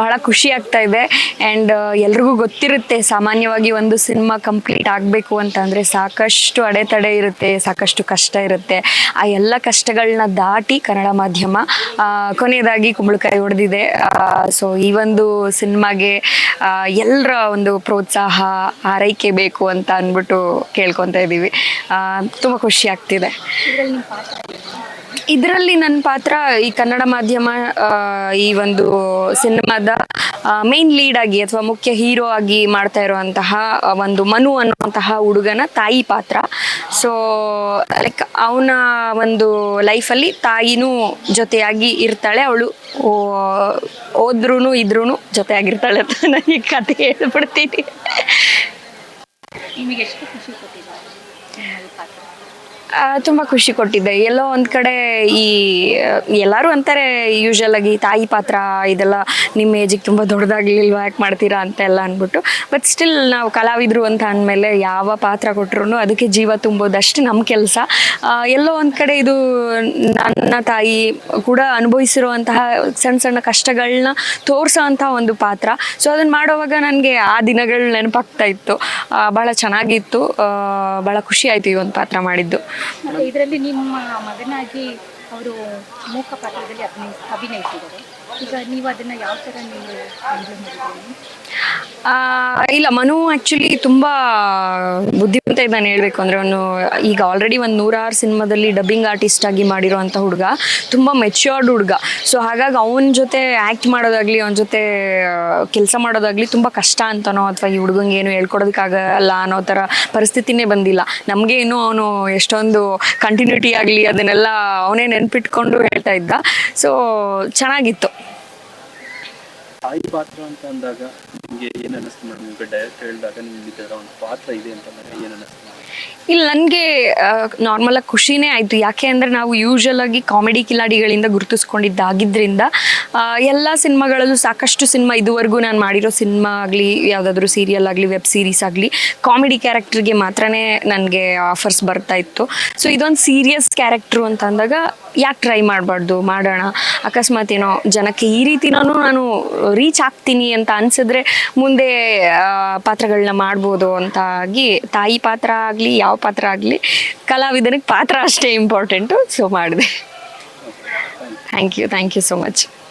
ಬಹಳ ಖುಷಿ ಆಗ್ತಾ ಇದೆ. ಆ್ಯಂಡ್ ಎಲ್ರಿಗೂ ಗೊತ್ತಿರುತ್ತೆ ಸಾಮಾನ್ಯವಾಗಿ ಒಂದು ಸಿನಿಮಾ ಕಂಪ್ಲೀಟ್ ಆಗಬೇಕು ಅಂತಂದರೆ ಸಾಕಷ್ಟು ಅಡೆತಡೆ ಇರುತ್ತೆ, ಸಾಕಷ್ಟು ಕಷ್ಟ ಇರುತ್ತೆ. ಆ ಎಲ್ಲ ಕಷ್ಟಗಳನ್ನ ದಾಟಿ ಕನ್ನಡ ಮಾಧ್ಯಮ ಕೊನೆಯದಾಗಿ ಕುಂಬಳಕಾಯಿ ಹೊಡೆದಿದೆ. ಸೊ ಈ ಒಂದು ಸಿನಿಮಾಗೆ ಎಲ್ಲರ ಒಂದು ಪ್ರೋತ್ಸಾಹ, ಆರೈಕೆ ಬೇಕು ಅಂತ ಅಂದ್ಬಿಟ್ಟು ಕೇಳ್ಕೊತಾ ಇದ್ದೀವಿ ತುಂಬ ಖುಷಿ ಆಗ್ತಿದೆ. ಇದರಲ್ಲಿ ನನ್ನ ಪಾತ್ರ ಈ ಕನ್ನಡ ಮಾಧ್ಯಮ ಈ ಒಂದು ಸಿನಿಮಾದ ಮೇನ್ ಲೀಡ್ ಆಗಿ ಅಥವಾ ಮುಖ್ಯ ಹೀರೋ ಆಗಿ ಮಾಡ್ತಾ ಇರುವಂತಹ ಒಂದು ಮನು ಅನ್ನುವಂತಹ ಹುಡುಗನ ತಾಯಿ ಪಾತ್ರ. ಸೊ ಲೈಕ್ ಅವನ ಒಂದು ಲೈಫಲ್ಲಿ ತಾಯಿನೂ ಜೊತೆಯಾಗಿ ಇರ್ತಾಳೆ, ಅವಳು ಹೋದ್ರೂ ಇದ್ರೂ ಜೊತೆಯಾಗಿರ್ತಾಳೆ ಅಂತ ನನಗೆ ಕತೆ ಹೇಳ್ಬಿಡ್ತೀನಿ. ತುಂಬ ಖುಷಿ ಕೊಟ್ಟಿದೆ ಎಲ್ಲೋ ಒಂದ್ ಕಡೆ ಈ, ಎಲ್ಲರೂ ಅಂತಾರೆ ಯೂಶಲ್ ಆಗಿ ತಾಯಿ ಪಾತ್ರ, ಇದೆಲ್ಲ ನಿಮ್ಮ ಏಜಿಗೆ ತುಂಬಾ ದೊಡ್ಡದಾಗ್ಲಿಲ್ವಾ, ಯಾಕೆ ಮಾಡ್ತೀರಾ ಅಂತ ಎಲ್ಲ ಅನ್ಬಿಟ್ಟು ಬಟ್ ಸ್ಟಿಲ್ ನಾವು ಕಲಾವಿದ್ರು ಅಂತ ಅಂದ್ಮೇಲೆ ಯಾವ ಪಾತ್ರ ಕೊಟ್ಟರು ಅದಕ್ಕೆ ಜೀವ ತುಂಬೋದಷ್ಟು ನಮ್ಮ ಕೆಲಸ. ಎಲ್ಲೋ ಒಂದು ಕಡೆ ಇದು ನನ್ನ ತಾಯಿ ಕೂಡ ಅನುಭವಿಸಿರುವಂತಹ ಸಣ್ಣ ಸಣ್ಣ ಕಷ್ಟಗಳನ್ನ ತೋರಿಸೋವಂಥ ಒಂದು ಪಾತ್ರ. ಸೊ ಅದನ್ನು ಮಾಡೋವಾಗ ನನಗೆ ಆ ದಿನಗಳು ನೆನಪಾಗ್ತಾ ಇತ್ತು. ಬಹಳ ಚೆನ್ನಾಗಿತ್ತು. ಬಹಳ ಖುಷಿ ಆಯ್ತು ಈ ಒಂದು ಪಾತ್ರ ಮಾಡಿದ್ದು. ಮತ್ತೆ ಇದರಲ್ಲಿ ನಿಮ್ಮ ಮಗನಾಗಿ ಅವರು ಮೂಕ ಪಾತ್ರದಲ್ಲಿ ಅಭಿನಯ ಅಭಿನಯಿಸಿದ್ದಾರೆ. ಈಗ ನೀವು ಅದನ್ನ ಯಾವ ಥರ ನೀವು ಹ್ಯಾಂಡಲ್ ಮಾಡಿದ್ದೀರಿ? ಇಲ್ಲ, ಮನು ಆಕ್ಚುಲಿ ತುಂಬಾ ಬುದ್ಧಿವಂತ ಇದ್ದಾನೆ ಹೇಳ್ಬೇಕು ಅಂದ್ರೆ ಅವನು ಈಗ ಆಲ್ರೆಡಿ ಒಂದು ನೂರಾರು ಸಿನಿಮಾದಲ್ಲಿ ಡಬ್ಬಿಂಗ್ ಆರ್ಟಿಸ್ಟ್ ಆಗಿ ಮಾಡಿರುವಂತ ಹುಡುಗ, ತುಂಬಾ ಮೆಚ್ಯೂರ್ಡ್ ಹುಡುಗ. ಸೊ ಹಾಗಾಗಿ ಅವನ ಜೊತೆ ಆಕ್ಟ್ ಮಾಡೋದಾಗ್ಲಿ, ಅವನ ಜೊತೆ ಕೆಲಸ ಮಾಡೋದಾಗ್ಲಿ ತುಂಬಾ ಕಷ್ಟ ಅಂತನೋ ಅಥವಾ ಈ ಹುಡುಗಂಗೆ ಏನು ಹೇಳ್ಕೊಡೋದಕ್ಕಾಗಲ್ಲ ಅನ್ನೋ ತರ ಪರಿಸ್ಥಿತಿನೇ ಬಂದಿಲ್ಲ. ನಮಗೆ ಇನ್ನೂ ಅವನು ಎಷ್ಟೊಂದು ಕಂಟಿನ್ಯೂಟಿ ಆಗಲಿ ಅದನ್ನೆಲ್ಲ ಅವನೇ ನೆನ್ಪಿಟ್ಕೊಂಡು ಹೇಳ್ತಾ ಇದ್ದ. ಸೊ ಚೆನ್ನಾಗಿತ್ತು. ತಾಯಿ ಪಾತ್ರ ಅಂತ ಅಂದಾಗ ನಿಮಗೆ ಏನು ಅನ್ನಿಸ್ತು ಮೇಡಮ್ ನಿಮಗೆ ಡೈರೆಕ್ಟ್ ಹೇಳಿದಾಗ ನಿಮ್ಗೆ ಈ ಒಂದು ಪಾತ್ರ ಇದೆ ಅಂತ ಏನು ಅನ್ನಿಸ್ತು? ಇಲ್ಲ, ನನಗೆ ನಾರ್ಮಲಾಗಿ ಖುಷಿನೇ ಆಯಿತು. ಯಾಕೆ ಅಂದರೆ ನಾವು ಯೂಶಲ್ ಆಗಿ ಕಾಮಿಡಿ ಕಿಲಾಡಿಗಳಿಂದ ಗುರುತಿಸ್ಕೊಂಡಿದ್ದಾಗಿದ್ದರಿಂದ ಎಲ್ಲ ಸಿನಿಮಾಗಳಲ್ಲೂ ಸಾಕಷ್ಟು ಸಿನಿಮಾ ಇದುವರೆಗೂ ನಾನು ಮಾಡಿರೋ ಸಿನಿಮಾ ಆಗಲಿ, ಯಾವುದಾದ್ರೂ ಸೀರಿಯಲ್ ಆಗಲಿ ವೆಬ್ ಸೀರೀಸ್ ಆಗಲಿ ಕಾಮಿಡಿ ಕ್ಯಾರೆಕ್ಟರ್ಗೆ ಮಾತ್ರನೇ ನನಗೆ ಆಫರ್ಸ್ ಬರ್ತಾ ಇತ್ತು. ಸೊ ಇದೊಂದು ಸೀರಿಯಸ್ ಕ್ಯಾರೆಕ್ಟ್ರು ಅಂತ ಅಂದಾಗ, ಯಾಕೆ ಟ್ರೈ ಮಾಡಬಾರ್ದು? ಮಾಡೋಣ. ಅಕಸ್ಮಾತ್ ಏನೋ ಜನಕ್ಕೆ ಈ ರೀತಿನೂ ನಾನು ರೀಚ್ ಆಗ್ತೀನಿ ಅಂತ ಅನ್ಸಿದ್ರೆ, ಮುಂದೆ ಪಾತ್ರಗಳನ್ನ ಮಾಡ್ಬೋದು ಅಂತಾಗಿ ತಾಯಿ ಪಾತ್ರ ಆಗಲಿ ಯಾವ ಪಾತ್ರ ಆಗಲಿ ಕಲಾವಿದನಿಗೆ ಪಾತ್ರ ಅಷ್ಟೇ ಇಂಪಾರ್ಟೆಂಟು ಸೊ ಮಾಡಿದೆ. Thank you thank you so much